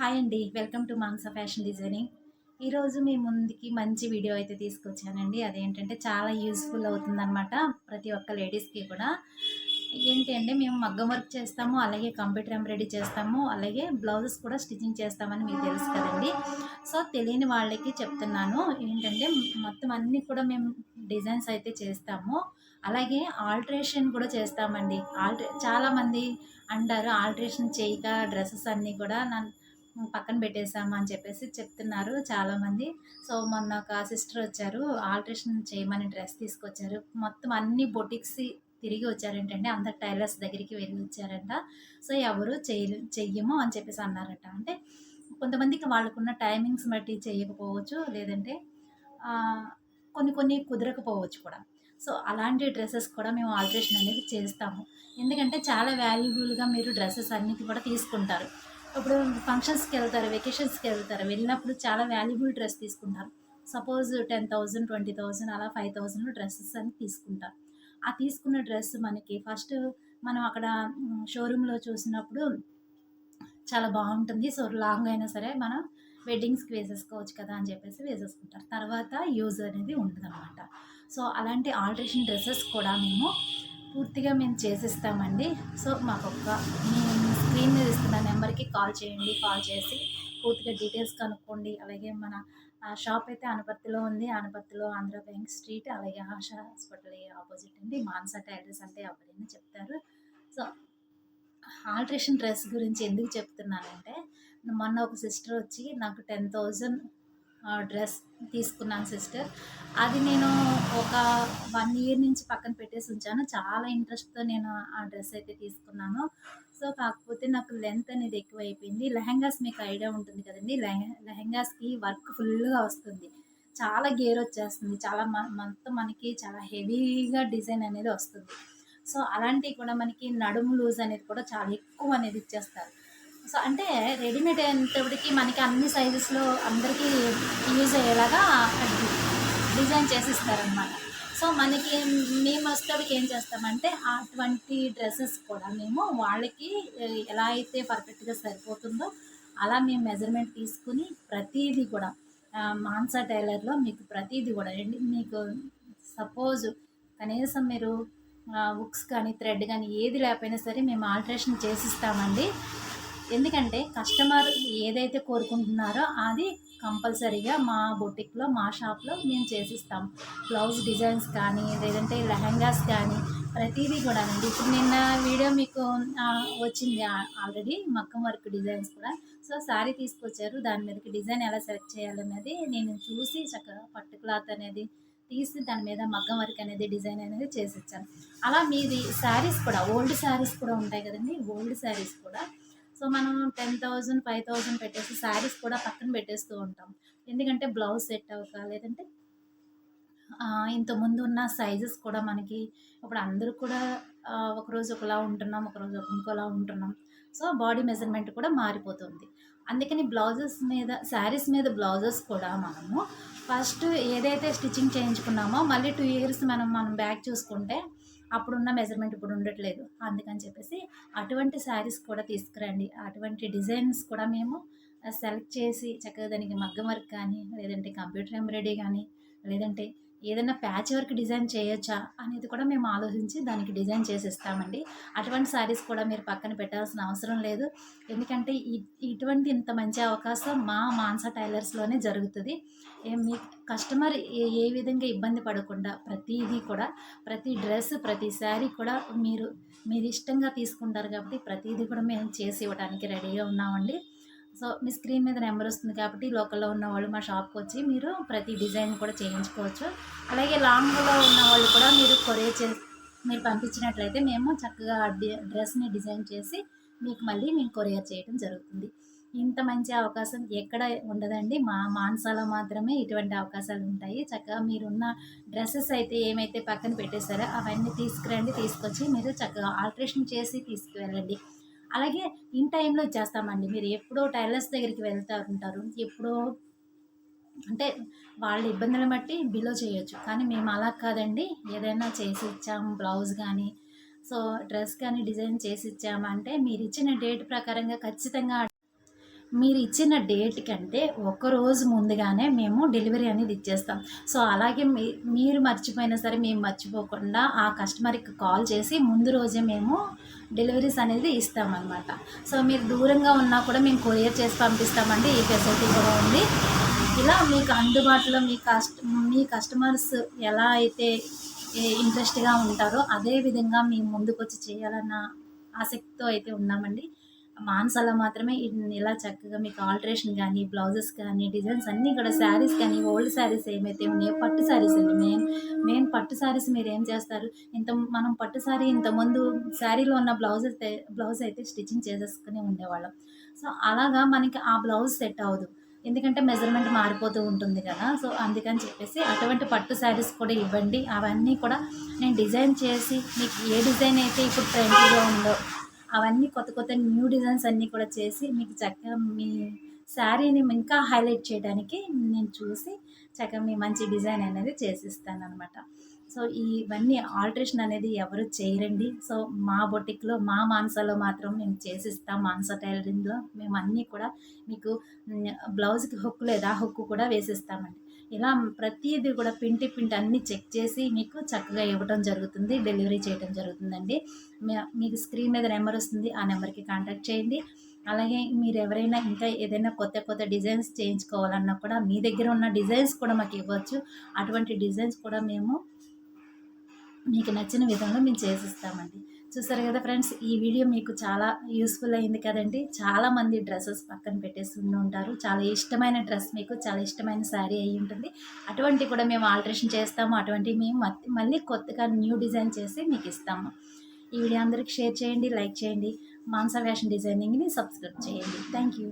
Hi అండి welcome to Mansa fashion designing. ఈరోజు మీ ముందుకి మంచి వీడియో అయితే తీసుకొచ్చానండి. అదేంటంటే చాలా యూస్ఫుల్ అవుతుందన్నమాట ప్రతి ఒక్క లేడీస్కి కూడా. ఏంటి అంటే మేము మగ్గం వర్క్ చేస్తాము అలాగే కంప్యూటర్ ఎంబ్రాయిడరీ చేస్తాము అలాగే బ్లౌజెస్ కూడా స్టిచ్చింగ్ చేస్తామని మీకు తెలుసు కదండి. సో తెలియని వాళ్ళకి చెప్తున్నాను ఏంటంటే మొత్తం అన్నీ కూడా మేము డిజైన్స్ అయితే చేస్తాము. అలాగే ఆల్ట్రేషన్ కూడా చేస్తామండి. ఆల్ట్రే చాలామంది అంటారు ఆల్ట్రేషన్ చేయక డ్రెస్సెస్ అన్నీ కూడా నన్ను పక్కన పెట్టేసాము అని చెప్పేసి చెప్తున్నారు చాలామంది. సో మొన్న ఒక సిస్టర్ వచ్చారు ఆల్ట్రేషన్ చేయమని డ్రెస్ తీసుకొచ్చారు. మొత్తం అన్ని బొటిక్స్ తిరిగి వచ్చారంటే అందరు టైలర్స్ దగ్గరికి వెళ్ళి వచ్చారంట. సో ఎవరు చెయ్య చెయ్యము అని చెప్పేసి అన్నారట. అంటే కొంతమందికి వాళ్ళకున్న టైమింగ్స్ బట్టి చేయకపోవచ్చు లేదంటే కొన్ని కొన్ని కుదరకపోవచ్చు కూడా. సో అలాంటి డ్రెస్సెస్ కూడా మేము ఆల్ట్రేషన్ అనేది చేస్తాము. ఎందుకంటే చాలా వాల్యుబుల్గా మీరు డ్రెస్సెస్ అన్నిటి కూడా తీసుకుంటారు. ఇప్పుడు ఫంక్షన్స్కి వెళ్తారు వెకేషన్స్కి వెళ్తారు వెళ్ళినప్పుడు చాలా వాల్యుబుల్ డ్రెస్ తీసుకుంటారు. Suppose ten thousand twenty thousand అలా ఫైవ్ థౌజండ్ డ్రెస్సెస్ అని తీసుకుంటారు. ఆ తీసుకున్న డ్రెస్ మనకి ఫస్ట్ మనం అక్కడ షోరూంలో చూసినప్పుడు చాలా బాగుంటుంది. సో లాంగ్ అయినా సరే మనం వెడ్డింగ్స్కి వేసేసుకోవచ్చు కదా అని చెప్పేసి వేసేసుకుంటారు. తర్వాత యూజ్ అనేది ఉంటుంది అనమాట సో అలాంటి ఆల్ట్రేషన్ డ్రెస్సెస్ కూడా మేము పూర్తిగా మేము చేసిస్తామండి. సో మాకు ఒక్క మీ స్క్రీన్ మీద ఇస్తున్న నెంబర్కి కాల్ చేయండి. కాల్ చేసి పూర్తిగా డీటెయిల్స్ కనుక్కోండి. అలాగే మన షాప్ అయితే అనపర్తిలో ఉంది. అనపర్తిలో ఆంధ్ర బ్యాంక్ స్ట్రీట్ అలాగే ఆశా హాస్పిటల్ ఆపోజిట్ అండి. మాన్సా టైలర్స్ అంటే ఎవరైనా చెప్తారు. సో ఆల్ట్రేషన్ డ్రెస్ గురించి ఎందుకు చెప్తున్నానంటే మొన్న ఒక సిస్టర్ వచ్చి నాకు టెన్ థౌజండ్ డ్రెస్ తీసుకున్నాను సిస్టర్. అది నేను ఒక వన్ ఇయర్ నుంచి పక్కన పెట్టేసి ఉంచాను. చాలా ఇంట్రెస్ట్తో నేను ఆ డ్రెస్ అయితే తీసుకున్నాను. సో కాకపోతే నాకు లెంత్ అనేది ఎక్కువ అయిపోయింది లెహంగాస్ మీకు ఐడియా ఉంటుంది కదండి. లెహ వర్క్ ఫుల్గా వస్తుంది. చాలా గేర్ వచ్చేస్తుంది. చాలా మొత్తం మనకి చాలా హెవీగా డిజైన్ అనేది వస్తుంది. సో అలాంటివి కూడా మనకి నడుము లూజ్ అనేది కూడా చాలా ఎక్కువ అనేది ఇచ్చేస్తారు. సో అంటే రెడీమేడ్ అయినప్పటికీ మనకి అన్ని సైజెస్లో అందరికీ యూజ్ అయ్యేలాగా డిజైన్ చేసి ఇస్తారనమాట సో మనకి మేము వచ్చేటప్పటికి ఏం చేస్తామంటే అటువంటి డ్రెస్సెస్ కూడా మేము వాళ్ళకి ఎలా అయితే పర్ఫెక్ట్గా సరిపోతుందో అలా మేము మెజర్మెంట్ తీసుకుని ప్రతిదీ కూడా మాన్సా టైలర్లో మీకు ప్రతిదీ కూడా. అండి మీకు సపోజ్ కనీసం మీరు బుక్స్ కానీ థ్రెడ్ కానీ ఏది లేకపోయినా సరే మేము ఆల్టరేషన్ చేసిస్తామండి. ఎందుకంటే కస్టమర్ ఏదైతే కోరుకుంటున్నారో అది కంపల్సరీగా మా బొటిక్లో మా షాప్లో మేము చేసిస్తాం. బ్లౌజ్ డిజైన్స్ కానీ లేదంటే లెహంగాస్ కానీ ప్రతిదీ కూడా అండి. ఇప్పుడు నిన్న వీడియో మీకు వచ్చింది ఆల్రెడీ మక్కం వర్క్ డిజైన్స్ కూడా. సో శారీ తీసుకొచ్చారు. దాని మీదకి డిజైన్ ఎలా సెలెక్ట్ చేయాలనేది నేను చూసి చక్కగా పట్టు క్లాత్ అనేది తీసి దాని మీద మగ్గం వర్క్ అనేది డిజైన్ అనేది చేసి ఇచ్చాను. అలా మీది శారీస్ కూడా ఓల్డ్ శారీస్ కూడా ఉంటాయి కదండి. ఓల్డ్ శారీస్ కూడా సో మనం టెన్ థౌజండ్ ఫైవ్ థౌజండ్ పెట్టేసి శారీస్ కూడా పక్కన పెట్టేస్తూ ఉంటాం. ఎందుకంటే బ్లౌజ్ సెట్ అవ్వక లేదంటే ఇంతకుముందు ఉన్న సైజెస్ కూడా మనకి ఇప్పుడు అందరూ కూడా ఒకరోజు ఒకలా ఉంటున్నాం ఒకరోజు ఇంకోలా ఉంటున్నాం. సో బాడీ మెజర్మెంట్ కూడా మారిపోతుంది. అందుకని బ్లౌజెస్ మీద శారీస్ మీద బ్లౌజెస్ కూడా మనము ఫస్ట్ ఏదైతే స్టిచ్చింగ్ చేయించుకున్నామో మళ్ళీ టూ ఇయర్స్ మనం మనం బ్యాక్ చూసుకుంటే అప్పుడున్న మెజర్మెంట్ ఇప్పుడు ఉండట్లేదు. అందుకని చెప్పేసి అటువంటి శారీస్ కూడా తీసుకురండి. అటువంటి డిజైన్స్ కూడా మేము సెలెక్ట్ చేసి చక్కగా దానికి మగ్గం వర్క్ కానీ లేదంటే కంప్యూటర్ ఎంబ్రాయిడరీ కానీ లేదంటే ఏదైనా ప్యాచ్ వర్క్ డిజైన్ చేయొచ్చా అనేది కూడా మేము ఆలోచించి దానికి డిజైన్ చేసి ఇస్తామండి అటువంటి శారీస్ కూడా మీరు పక్కన పెట్టాల్సిన అవసరం లేదు. ఎందుకంటే ఇటువంటి ఇంత మంచి అవకాశం మా మాన్సా టైలర్స్లోనే జరుగుతుంది. మీ కస్టమర్ ఏ ఏ విధంగా ఇబ్బంది పడకుండా ప్రతిదీ కూడా ప్రతి డ్రెస్ ప్రతి శారీ కూడా మీరు మీరు ఇష్టంగా తీసుకుంటారు కాబట్టి ప్రతిదీ కూడా మేము చేసి ఇవ్వడానికి రెడీగా ఉన్నామండి. సో మీ స్క్రీన్ మీద నెంబర్ వస్తుంది కాబట్టి లోకల్లో ఉన్న వాళ్ళు మా షాప్కి వచ్చి మీరు ప్రతి డిజైన్ కూడా చేయించుకోవచ్చు. అలాగే లాంగ్లో ఉన్న వాళ్ళు కూడా మీరు కొరియర్ చే మీరు పంపించినట్లయితే మేము చక్కగా డ్రెస్ని డిజైన్ చేసి మీకు మళ్ళీ మేము కొరియర్ చేయడం జరుగుతుంది. ఇంత మంచి అవకాశం ఎక్కడ ఉండదండి. మా మాన్సాలో మాత్రమే ఇటువంటి అవకాశాలు ఉంటాయి. చక్కగా మీరున్న డ్రెస్సెస్ అయితే ఏమైతే పక్కన పెట్టేశారో అవన్నీ తీసుకురండి తీసుకొచ్చి మీరు చక్కగా ఆల్ట్రేషన్ చేసి తీసుకువెళ్ళండి. అలాగే ఇన్ టైంలో ఇచ్చేస్తామండి మీరు ఎప్పుడో టైలర్స్ దగ్గరికి వెళ్తూ ఉంటారు ఎప్పుడో అంటే వాళ్ళ ఇబ్బందులను బట్టి బిలో చేయొచ్చు. కానీ మేము అలా కాదండి. ఏదైనా చేసి ఇచ్చాము బ్లౌజ్ కానీ సో డ్రెస్ కానీ డిజైన్ చేసి ఇచ్చామంటే మీరు ఇచ్చిన డేట్ ప్రకారంగా ఖచ్చితంగా మీరు ఇచ్చిన డేట్ కంటే ఒక రోజు ముందుగానే మేము డెలివరీ అనేది ఇచ్చేస్తాం. సో అలాగే మీ మీరు మర్చిపోయినా సరే మేము మర్చిపోకుండా ఆ కస్టమర్కి కాల్ చేసి ముందు రోజే మేము డెలివరీస్ అనేది ఇస్తామన్నమాట. సో మీరు దూరంగా ఉన్నా కూడా మేము కొరియర్ చేసి పంపిస్తామండి. ఈ ఫెసిలిటీ కూడా ఉంది. ఇలా మీకు అందుబాటులో మీ కస్ట్ మీ కస్టమర్స్ ఎలా అయితే ఇంట్రెస్ట్గా ఉంటారో అదే విధంగా మేము ముందుకొచ్చి చేయాలన్న ఆసక్తితో అయితే ఉన్నామండి. మాన్సాలో మాత్రమే ఇలా చక్కగా మీకు ఆల్టరేషన్ కానీ బ్లౌజెస్ కానీ డిజైన్స్ అన్నీ కూడా శారీస్ కానీ ఓల్డ్ శారీస్ ఏమైతే ఉన్నాయో పట్టు శారీస్ అండి. మెయిన్ మెయిన్ పట్టు శారీస్ మీరు ఏం చేస్తారు? ఇంత మనం పట్టు శారీ ఇంతకుముందు శారీలో ఉన్న బ్లౌజ్ అయితే బ్లౌజ్ అయితే స్టిచ్చింగ్ చేసేసుకుని ఉండేవాళ్ళం. సో అలాగా మనకి ఆ బ్లౌజ్ సెట్ అవ్వదు. ఎందుకంటే మెజర్మెంట్ మారిపోతూ ఉంటుంది కదా. సో అందుకని చెప్పేసి అటువంటి పట్టు శారీస్ కూడా ఇవ్వండి. అవన్నీ కూడా నేను డిజైన్ చేసి మీకు ఏ డిజైన్ అయితే ఇప్పుడు ట్రెండ్గా ఉందో అవన్నీ కొత్త కొత్త న్యూ డిజైన్స్ అన్నీ కూడా చేసి మీకు చక్కగా మీ శారీని ఇంకా హైలైట్ చేయడానికి నేను చూసి చక్కగా మీ మంచి డిజైన్ అనేది చేసిస్తాను అనమాట సో ఇవన్నీ ఆల్టరేషన్ అనేది ఎవరు చేయరండి. సో మా బొటిక్లో మా మాన్సాలో మాత్రం మేము చేసిస్తాం మాన్సా టైలరింగ్లో. మేము అన్నీ కూడా మీకు బ్లౌజ్కి హుక్ లేదా హుక్ కూడా వేసిస్తామండి. ఇలా ప్రతిదీ కూడా పింటి పింటి అన్నీ చెక్ చేసి మీకు చక్కగా ఇవ్వడం జరుగుతుంది డెలివరీ చేయడం జరుగుతుందండి. మీ- మీకు స్క్రీన్ మీద నెంబర్ వస్తుంది ఆ నెంబర్కి కాంటాక్ట్ చేయండి. అలాగే మీరు ఎవరైనా ఇంకా ఏదైనా కొత్త కొత్త డిజైన్స్ చేయించుకోవాలన్నా కూడా మీ దగ్గర ఉన్న డిజైన్స్ కూడా మాకు ఇవ్వచ్చు. అటువంటి డిజైన్స్ కూడా మేము మీకు నచ్చిన విధంగా మేము చేసిస్తామండి. చూసారు కదా ఫ్రెండ్స్ ఈ వీడియో మీకు చాలా యూస్ఫుల్ అయింది కదండి. చాలా మంది డ్రెస్సెస్ పక్కన పెట్టేసి ఉంటారు. చాలా ఇష్టమైన డ్రెస్ మీకు చాలా ఇష్టమైన శారీ అయి ఉంటుంది. అటువంటి కూడా మేము ఆల్టరేషన్ చేస్తాము. అటువంటి మేము మళ్ళీ కొత్తగా న్యూ డిజైన్ చేసి మీకు ఇస్తాము. ఈ వీడియో అందరికి షేర్ చేయండి లైక్ చేయండి. మాన్సా ఫ్యాషన్ డిజైనింగ్ని సబ్స్క్రైబ్ చేయండి. Thank you